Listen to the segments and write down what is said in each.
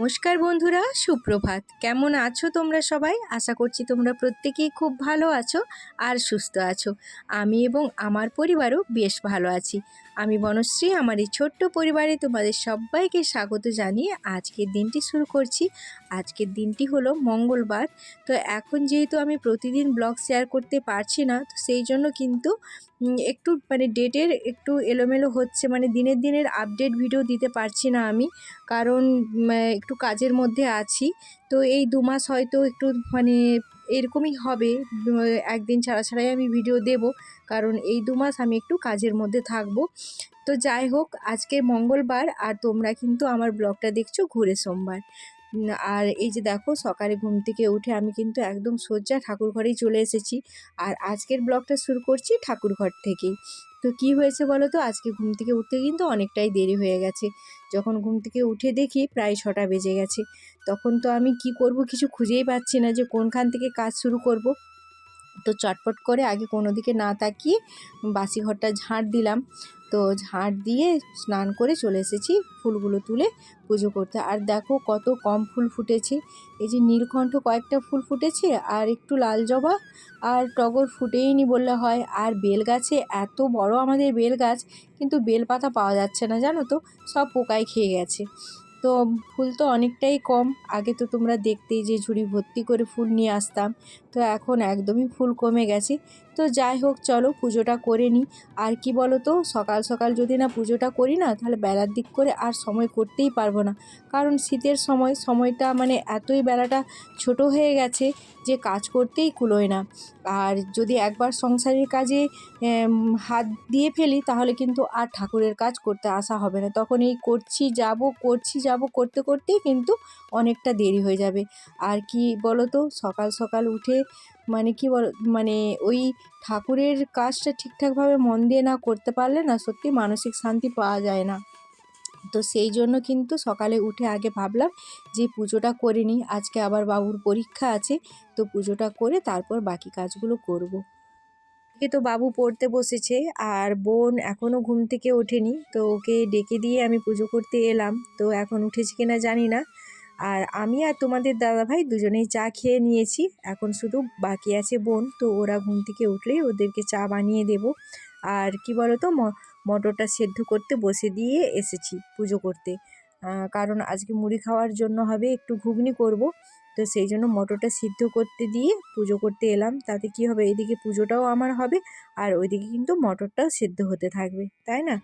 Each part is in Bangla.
নমস্কার বন্ধুরা, সুপ্রভাত। কেমন আছো তোমরা সবাই? আশা করছি তোমরা প্রত্যেকেই খুব ভালো আছো আর সুস্থ আছো। আমি এবং আমার পরিবারও বেশ ভালো আছি। আমি বনশ্রী, আমার এই ছোট্ট পরিবারে তোমাদের সবাইকে স্বাগত জানিয়ে আজকের দিনটি শুরু করছি। আজকের দিনটি হলো মঙ্গলবার। তো এখন যেহেতু আমি প্রতিদিন ব্লগ শেয়ার করতে পারছি না, তো সেই জন্য কিন্তু একটু মানে ডেটের একটু এলোমেলো হচ্ছে মানে দিনের দিনের আপডেট ভিডিও দিতে পারছি না আমি, কারণ একটু কাজের মধ্যে আছি। তো এই দু মাস হয়তো একটু মানে এরকমই হবে একদিন ছাড়া ছাড়াই আমি ভিডিও দেব, কারণ এই দু মাস আমি একটু কাজের মধ্যে থাকব। তো যাই হোক, আজকে মঙ্গলবার, আর তোমরা কিন্তু আমার ব্লগটা দেখছ ঘুরে সোমবার। আর এই যে দেখো সকালে ঘুম থেকে উঠে আমি কিন্তু একদম সোজা ঠাকুর ঘরেই চলে এসেছি। আর আজকের ব্লগটা শুরু করছি ঠাকুর ঘর থেকেই। তো কি হয়েছে বলো তো? আজকে ঘুম থেকে উঠতে কিন্তু অনেকটাই দেরি হয়ে গেছে। যখন ঘুম থেকে উঠে দেখি প্রায় ছটা বেজে গেছে। তখন তো আমি কি করব কিছু খুঁজেই পাচ্ছি না যে কোনখান থেকে কাজ শুরু করব। তো চটপট করে আগে কোনো দিকে না তাকিয়ে বাসি ঘরটা ঝাঁট দিলাম। তো ঝাঁট দিয়ে স্নান করে চলে এসেছি ফুলগুলো তুলে পুজো করতে। আর দেখো কত কম ফুল ফুটেছে। এই যে নীলকণ্ঠ কয়েকটা ফুল ফুটেছে আর একটু লাল জবা আর টগর ফুটেইনি বললে হয়। আর বেল গাছে এত বড় আমাদের বেল গাছ কিন্তু বেল পাতা পাওয়া যাচ্ছে না জানো তো? সব পোকায় খেয়ে গেছে। তো ফুল তো অনেকটাই কম। আগে তো তোমরা দেখতেই যে ঝুড়ি ভর্তি করে ফুল নিয়ে আসতাম। তো এখন একদমই ফুল কমে গেছে। তো যাই হোক, চলো পুজোটা করে নিই। আর কি বলো তো সকাল সকাল যদি না পুজোটা করি না, তাহলে বেলার দিক করে আর সময় করতেই পারব না। কারণ শীতের সময়, সময়টা মানে এতই বেলাটা ছোট হয়ে গেছে যে কাজ করতেই কুলোয় না। আর যদি একবার সংসারের কাজে হাত দিয়ে ফেলি, তাহলে কিন্তু আর ঠাকুরের কাজ করতে আসা হবে না। তখন এই করছি যাব করছি যাব, করতে করতেই কিন্তু অনেকটা দেরি হয়ে যাবে। আর কি বলো তো সকাল সকাল উঠে মানে কি বল মানে ওই ঠাকুরের কাজটা ঠিকঠাকভাবে মন দিয়ে না করতে পারলে না সত্যি মানসিক শান্তি পাওয়া যায় না তো সেই জন্য কিন্তু সকালে উঠে আগে ভাবলাম যে পুজোটা করে নিই, আজকে আবার বাবুর পরীক্ষা আছে, তো পুজোটা করে তারপর বাকি কাজগুলো করব। এ তো বাবু পড়তে বসেছে আর বোন এখনও ঘুম থেকে ওঠেনি, তো ওকে ডেকে দিয়ে আমি পুজো করতে এলাম তো এখন উঠেছে কিনা জানি না আর আমি আর তোমাদের দাদাভাই দুজনেই চা খেয়ে নিয়েছি। এখন শুধু বাকি আছে বোন, তো ওরা ঘুম থেকে উঠলেই ওদেরকে চা বানিয়ে দেব। আর কি বলো তো মটরটা সেদ্ধ করতে বসে দিয়ে এসেছি পুজো করতে। কারণ আজকে মুড়ি খাওয়ার জন্য হবে, একটু ঘুগনি করব। তো সেই জন্য মটরটা সিদ্ধ করতে দিয়ে পুজো করতে এলাম। তাতে কি হবে, এদিকে পুজোটাও আমার হবে, আর ওইদিকে কিন্তু মটরটাও সিদ্ধ হতে থাকবে, তাই না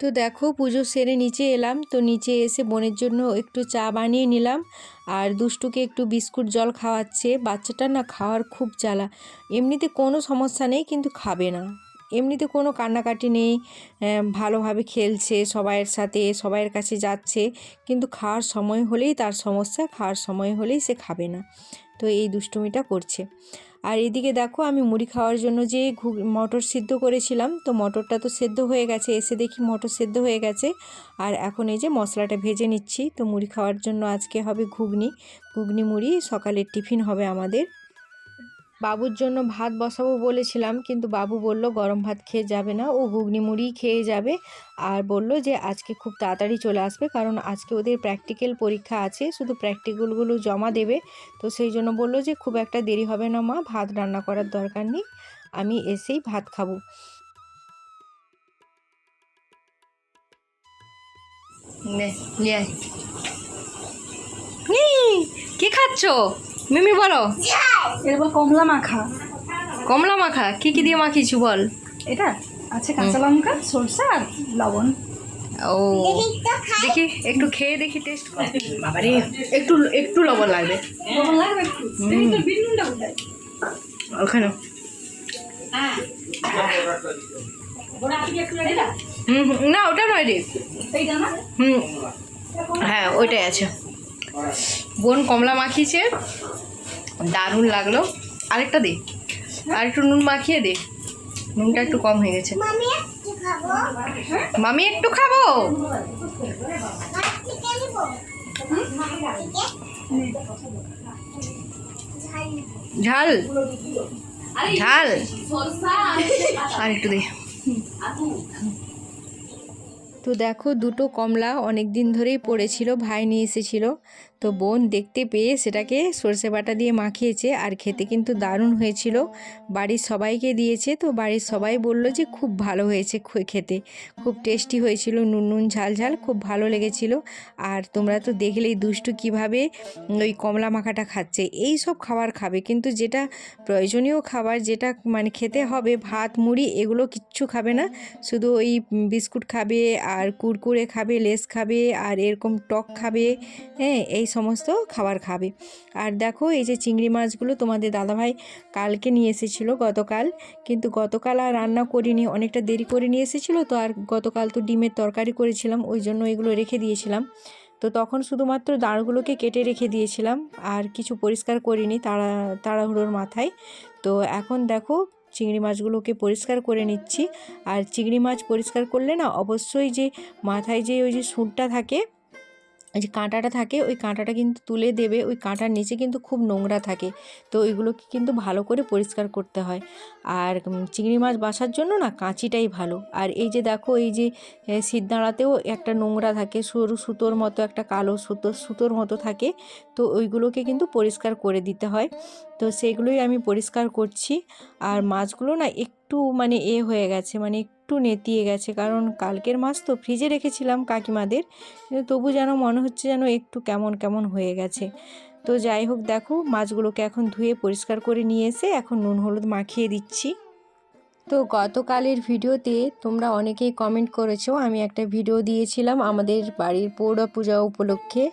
তো দেখো, পুজো সেরে নিচে এলাম। তো নিচে এসে বোনের জন্য একটু চা বানিয়ে নিলাম। আর দুষ্টুকে একটু বিস্কুট জল খাওয়াচ্ছে। বাচ্চাটার না খাওয়ার খুব জ্বালা। এমনিতে কোনো সমস্যা নেই, কিন্তু খাবে না। এমনিতে কোনো কান্নাকাটি নেই। ভালোভাবে খেলছে, সবাইয়ের সাথে, সবাইয়ের কাছে যাচ্ছে। কিন্তু খাওয়ার সময় হলেই তার সমস্যা, খাওয়ার সময় হলেই সে খাবে না। তো এই দুষ্টুমিটা করছে। আর এদিকে দেখো আমি মুড়ি খাওয়ার জন্য যে মটর সিদ্ধ করেছিলাম, তো মটরটা তো সেদ্ধ হয়ে গেছে, এসে দেখি মটর সেদ্ধ হয়ে গেছে। আর এখন এই যে মশলাটা ভেজে নিচ্ছি, তো মুড়ি খাওয়ার জন্য আজকে হবে ঘুগনি। ঘুগনি মুড়ি সকালের টিফিন হবে আমাদের। বাবুর জন্য ভাত বসাবো বলেছিলাম কিন্তু বাবু বলল গরম ভাত খেয়ে যাবে না ও ঘুগনি মুড়ি খেয়ে যাবে। আর বলল যে আজকে খুব তাড়াতাড়ি চলে আসবে কারণ আজকে ওদের প্র্যাকটিক্যাল পরীক্ষা আছে শুধু প্র্যাকটিক্যালগুলো জমা দেবে। তো সেই জন্য বলল যে খুব একটা দেরি হবে না মা ভাত রান্না করার দরকার নেই আমি এসেই ভাত খাব। নে কি খাচ্ছ? মিমি বলো। এরপর কমলা মাখা। কমলা মাখা? কি কি দিয়ে মাখিয়েছি বল। এটা আছে কাঁচা লঙ্কা সরষে আর লবণ। ও দেখি একটু খেয়ে দেখি টেস্ট বাবারে একটু একটু লবণ লাগবে। লবণ লাগবে ওখানে হুম, না ওটা নয় রে। হুম। হ্যাঁ ওইটাই আছে। বোন কমলা মাখিয়েছে। দারুণ লাগল। আরেকটা দে। আর একটু নুন মাখিয়ে দে। নুনটা একটু কম হয়ে গেছে। মামি একটু খাব? মামি একটু খাব? আর থেকে নিবো ঝাল। ঝাল। আর একটু দে। তো দেখো দুটো কমলা অনেক দিন ধরেই পড়েছিল ভাই নিয়ে এসেছিল। তো বোন দেখতে পেয়ে সেটাকে সর্ষে বাটা দিয়ে মাখিয়েছে আর খেতে কিন্তু দারুণ হয়েছিল। বাড়ির সবাইকে দিয়েছে তো বাড়ির সবাই বলল যে খুব ভালো হয়েছে খেতে। খুব টেস্টি হয়েছিল নুন নুন ঝাল ঝাল, খুব ভালো লেগেছিল। আর তোমরা তো দেখলেই দুষ্টু কীভাবে ওই কমলা মাখাটা খাচ্ছে। এই সব খাবার খাবে, কিন্তু যেটা প্রয়োজনীয় খাবার যেটা মানে খেতে হবে, ভাত, মুড়ি, এগুলো কিচ্ছু খাবে না। শুধু ওই বিস্কুট খাবে আর কুরকুরে খাবে, লেস খাবে আর এরকম টক খাবে হ্যাঁ এই সমস্ত খাবার খাবে। আর দেখো, এই যে চিংড়ি মাছগুলো তোমাদের দাদাভাই কালকে নিয়ে এসেছিল, গতকাল। কিন্তু গতকাল আর রান্না করিনি, অনেকটা দেরি করে নিয়ে এসেছিল তো, আর গতকাল তো ডিমের তরকারি করেছিলাম, ওই জন্য এগুলো রেখে দিয়েছিলাম। তো তখন শুধুমাত্র দাঁড়গুলোকে কেটে রেখে দিয়েছিলাম, আর কিছু পরিষ্কার করিনি তাড়া, তাড়াহুড়োর মাথায়। তো এখন দেখো, চিংড়ি মাছগুলোকে পরিষ্কার করে নিচ্ছি। আর চিংড়ি মাছ পরিষ্কার করলে না, অবশ্যই যে মাথায় যে ওই যে সুরটা থাকে যে কাঁটাটা থাকে, ওই কাঁটাটা কিন্তু তুলে দেবে। ওই কাঁটার নিচে কিন্তু খুব নোংরা থাকে। তো ওইগুলোকে কিন্তু ভালো করে পরিষ্কার করতে হয়। আর চিংড়ি মাছ বাসার জন্য না কাঁচিটাই ভালো। আর এই যে দেখো, এই যে সিদ্ধাঁড়াতেও একটা নোংরা থাকে, সরু সুতোর মতো একটা কালো সুতো, সুতোর মতো থাকে। তো ওইগুলোকে কিন্তু পরিষ্কার করে দিতে হয়। তো সেগুলোই আমি পরিষ্কার করছি। আর মাছগুলো না একটু মানে এ হয়ে গেছে মানে একটু নেতিয়ে গেছে। কারণ কালকের মাছ তো ফ্রিজে রেখেছিলাম কাকিমাদের, কিন্তু তবু যেন মনে হচ্ছে যেন একটু কেমন কেমন হয়ে গেছে। তো যাই হোক, দেখো মাছগুলোকে এখন ধুয়ে পরিষ্কার করে নিয়ে এসে এখন নুন হলুদ মাখিয়ে দিচ্ছি। তো গতকালের ভিডিওতে তোমরা অনেকেই কমেন্ট করেছ, আমি একটা ভিডিও দিয়েছিলাম আমাদের বাড়ির পৌর পূজা উপলক্ষে।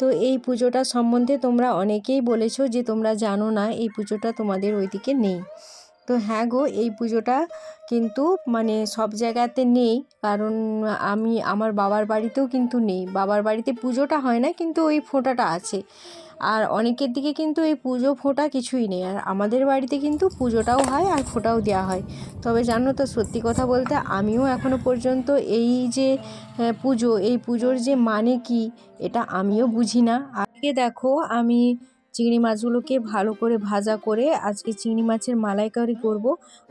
তো এই পুজোটা সম্বন্ধে তোমরা অনেকেই বলেছ যে তোমরা জানো না, এই পুজোটা তোমাদের ওইদিকে নেই। তো হ্যাঁ গো, এই পুজোটা কিন্তু মানে সব জায়গাতে নেই। কারণ আমি, আমার বাবার বাড়িতেও কিন্তু নেই। বাবার বাড়িতে পুজোটা হয় না, কিন্তু ওই ফোঁটাটা আছে। আর অনেকের দিকে কিন্তু এই পুজো ফোঁটা কিছুই নেই। আর আমাদের বাড়িতে কিন্তু পুজোটাও হয় আর ফোঁটাও দেওয়া হয়। তবে জানো তো, সত্যি কথা বলতে আমিও এখনও পর্যন্ত এই যে পুজো, এই পুজোর যে মানে কি, এটা আমিও বুঝি না। আজকে দেখো, আমি চিংড়ি মাছগুলোকে ভালো করে ভাজা করে আজকে চিংড়ি মাছের মালাইকারি করব।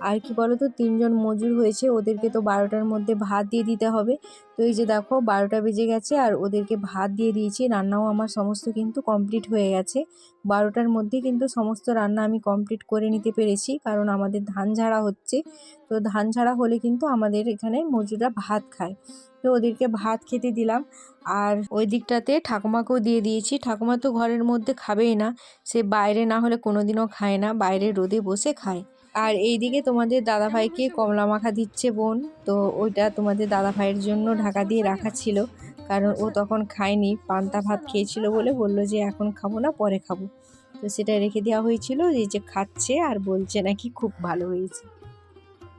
আর কি বলো তো তিনজন মজুর হয়েছে, ওদেরকে তো বারোটার মধ্যে ভাত দিয়ে দিতে হবে। তো এই যে দেখো, বারোটা বেজে গেছে আর ওদেরকে ভাত দিয়ে দিয়েছি। রান্নাও আমার সমস্ত কিন্তু কমপ্লিট হয়ে গেছে। বারোটার মধ্যে কিন্তু সমস্ত রান্না আমি কমপ্লিট করে নিতে পেরেছি, কারণ আমাদের ধান ঝাড়া হচ্ছে। তো ধান ঝাড়া হলে কিন্তু আমাদের এখানে মজুররা ভাত খায়। তো ওদেরকে ভাত খেতে দিলাম। আর ওই দিকটাতে ঠাকুমাকেও দিয়ে দিয়েছি। ঠাকুমা তো ঘরের মধ্যে খাবেই না, সে বাইরে না হলে কোনোদিনও খায় না বাইরে রোদে বসে খায়। আর এইদিকে তোমাদের দাদাভাইকে কমলা মাখা দিচ্ছে বোন। তো ওইটা তোমাদের দাদাভাইয়ের জন্য ঢাকা দিয়ে রাখা ছিল। কারণ ও তখন খায়নি পান্তা ভাত খেয়েছিল বলে বলল যে এখন খাব না পরে খাব। তো সেটা রেখে দেওয়া হয়েছিল এই যে খাচ্ছে আর বলছে নাকি খুব ভালো হয়েছে।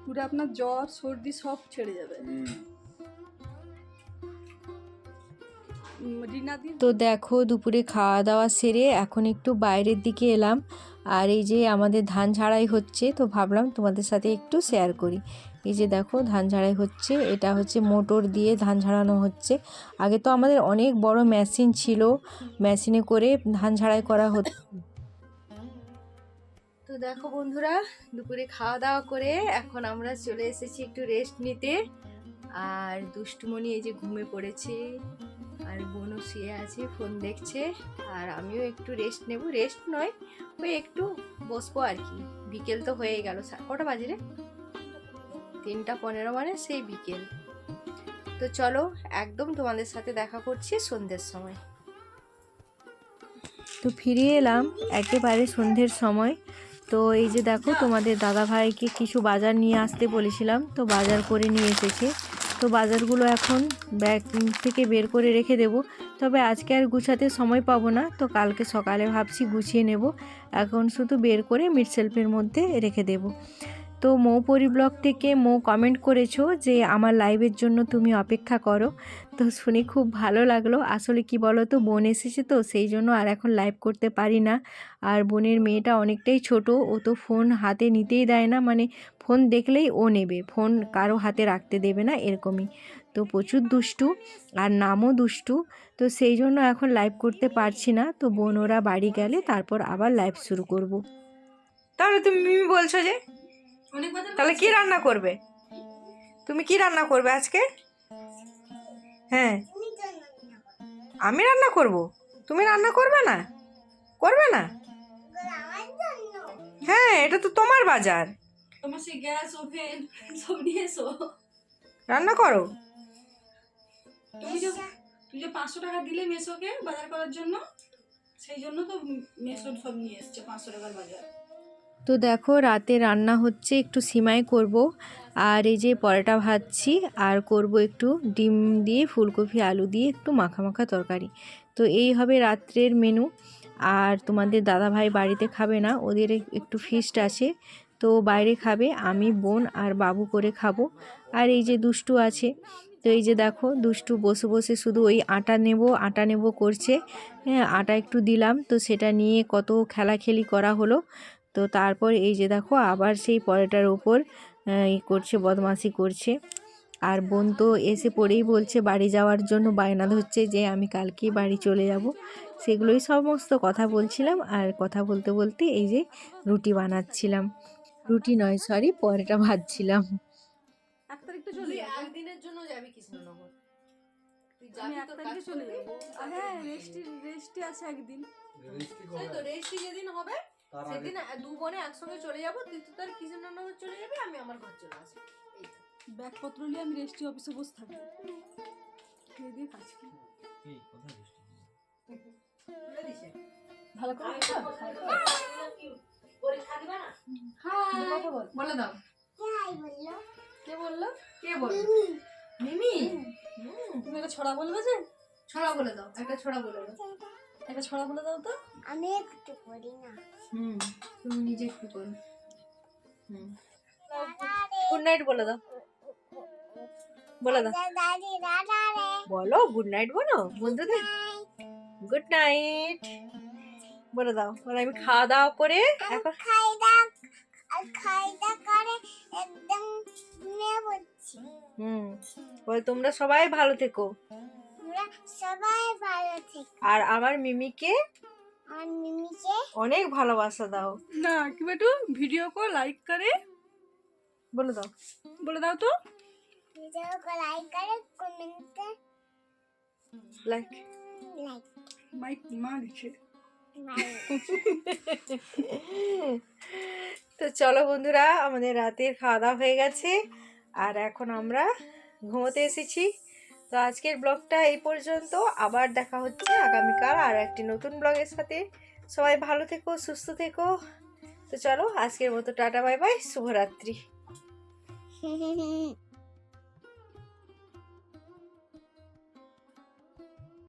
পুরো আপনার জ্বর সর্দি সব ছেড়ে যাবে। তো দেখো দুপুরে খাওয়া দাওয়া সেরে এখন একটু বাইরের দিকে এলাম। আর এই যে আমাদের ধান ঝাড়াই হচ্ছে, তো ভাবলাম তোমাদের সাথে একটু শেয়ার করি। এই যে দেখো, ধান ঝাড়াই হচ্ছে, এটা হচ্ছে মোটর দিয়ে ধান ঝাড়ানো হচ্ছে। আগে তো আমাদের অনেক বড় মেশিন ছিল মেশিনে করে ধান ঝাড়াই করা হতো। তো দেখো বন্ধুরা, দুপুরে খাওয়া দাওয়া করে এখন আমরা চলে এসেছি একটু রেস্ট নিতে। আর দুষ্টুমণি এই যে ঘুমে পড়েছে। আর বোনও শুয়ে আছে, ফোন দেখছে, আর আমিও একটু রেস্ট নেব। রেস্ট নয়, ওই একটু বসবো আর কি। বিকেল তো হয়ে গেল। কটা বাজে রে? তিনটা পনেরো মানে সেই বিকেল। তো চলো, একদম তোমাদের সাথে দেখা করছি সন্ধ্যের সময়। তো ফিরে এলাম, একেবারে সন্ধ্যের সময়। তো এই যে দেখো, তোমাদের দাদা ভাইকে কিছু বাজার নিয়ে আসতে বলেছিলাম। তো বাজার করে নিয়ে এসেছে। তো বাজারগুলো এখন ব্যাগ থেকে বের করে রেখে দেব। তবে আজকে আর গুছাতে সময় পাবো না, তো কালকে সকালে ভাবছি গুছিয়ে নেব। এখন শুধু বের করে মিট মধ্যে রেখে দেব। তো মৌপরি ব্লগ থেকে মৌ কমেন্ট করেছ যে আমার লাইভের জন্য তুমি অপেক্ষা করো। তো শুনে খুব ভালো লাগল। আসলে কি বলো তো বোন এসেছে তো, সেই জন্য আর এখন লাইভ করতে পারি না। আর বোনের মেয়েটা অনেকটাই ছোট, ও তো ফোন হাতে নিতেই দেয় না। মানে ফোন দেখলেই ও নেবে ফোন কারও হাতে রাখতে দেবে না, এরকমই। তো প্রচুর দুষ্টু, আর নামও দুষ্টু। তো সেই জন্য এখন লাইভ করতে পারছি না। তো বোন ওরা বাড়ি গেলে তারপর আবার লাইভ শুরু করব। তাহলে তুমি বলছো যে তাহলে কি রান্না করবে? তুমি কি রান্না করবে আজকে? হ্যাঁ। আমি রান্না করব? তুমি রান্না করবে না? করবে না? হ্যাঁ এটা তো তোমার বাজার। তোমার গ্যাস ওভেন সব নিয়ে এসো। রান্না করো। তুমি যে তুমি যে পাঁচশো টাকা দিলে মেসোকে বাজার করার জন্য সেই জন্য তো মেসো সব নিয়ে এসছে পাঁচশো টাকার বাজার। তো দেখো রাতে রান্না হচ্ছে, একটু সিমাই করব। আর এই যে পরোটা ভাজছি, আর করব একটু ডিম দিয়ে ফুলকপি, আলু দিয়ে একটু মাখা মাখা তরকারি। তো এই হবে রাত্রের মেনু আর তোমাদের দাদা ভাই বাড়িতে খাবে না, ওদের একটু ফিস্ট আছে। তো বাইরে খাবে, আমি, বোন আর বাবু করে খাব। আর এই যে দুষ্টু আছে, তো এই যে দেখো দুষ্টু বসে বসে শুধু ওই আটা নেব আটা নেব করছে। হ্যাঁ আটা একটু দিলাম, তো সেটা নিয়ে কত খেলাখেলি করা হলো। তো তারপর এই যে দেখো আবার সেই পরোটার ওপর ই করছে বদমাশি করছে। আর বোন তো এসে পড়েই বলছে বাড়ি যাওয়ার জন্য বায়না ধরছে যে আমি কালকেই বাড়ি চলে যাব। সেগুলোই সমস্ত কথা বলছিলাম আর কথা বলতে বলতে এই যে রুটি বানাচ্ছিলাম। রুটি নয় সরি পরোটা ভাজছিলাম। একদিনের জন্য যাবি। কৃষ্ণনগর হ্যাঁ রেস্টি রেস্টি আছে একদিন। রেস্টি যেদিন হবে সেদিন দু বোনে একসঙ্গে চলে যাব তুই তো তার কৃষ্ণনগর চলে যাবি আমি আমার ঘর চলে আসব। ব্যাগপত্র নিয়ে আমি রেস্টি অফিসে বসে থাকব। খেয়ে দিয়ে কাজ দিছে? ভালো করে পরীক্ষা দিবা না? বলে। দাও। বলল। কে বলল? কে বলল? মিমি। তুমি একটা ছড়া বলবে যে? ছড়া বলে দাও একটা ছড়া বলে দাও। একটা ছড়া বলে দাও তো। আমি একটু করি না। হুম তুমি নিজে একটু করো হুম। গুড নাইট বলে দাও। বলে দাও। রে। বলো গুড নাইট বলো বন্ধুদের। গুড নাইট বলে দাও বলে আমি খাওয়া দাওয়া করে এখন খাই দাক আর খাই দাক করে একদম ঘুমিয়ে পড়ছি। হুম বলে তোমরা সবাই ভালো থেকো। আমরা সবাই ভালো থাকি। আর আমার মিমিকে অনেক ভালোবাসা দাও। না কি বেটু? ভিডিও কো লাইক করে। বলে দাও। বলে দাও তো। ভিডিও কো লাইক করে কমেন্ট লাইক লাইক মাইক মারছে তো চলো বন্ধুরা আমাদের রাতের খাওয়া দাওয়া হয়ে গেছে। আর এখন আমরা ঘুমোতে এসেছি। তো আজকের ব্লগটা এই পর্যন্ত। আবার দেখা হচ্ছে আগামীকাল আর একটি নতুন ব্লগের সাথে। সবাই ভালো থেকো, সুস্থ থেকো। তো চলো আজকের মতো টাটা, বাই বাই, শুভরাত্রি।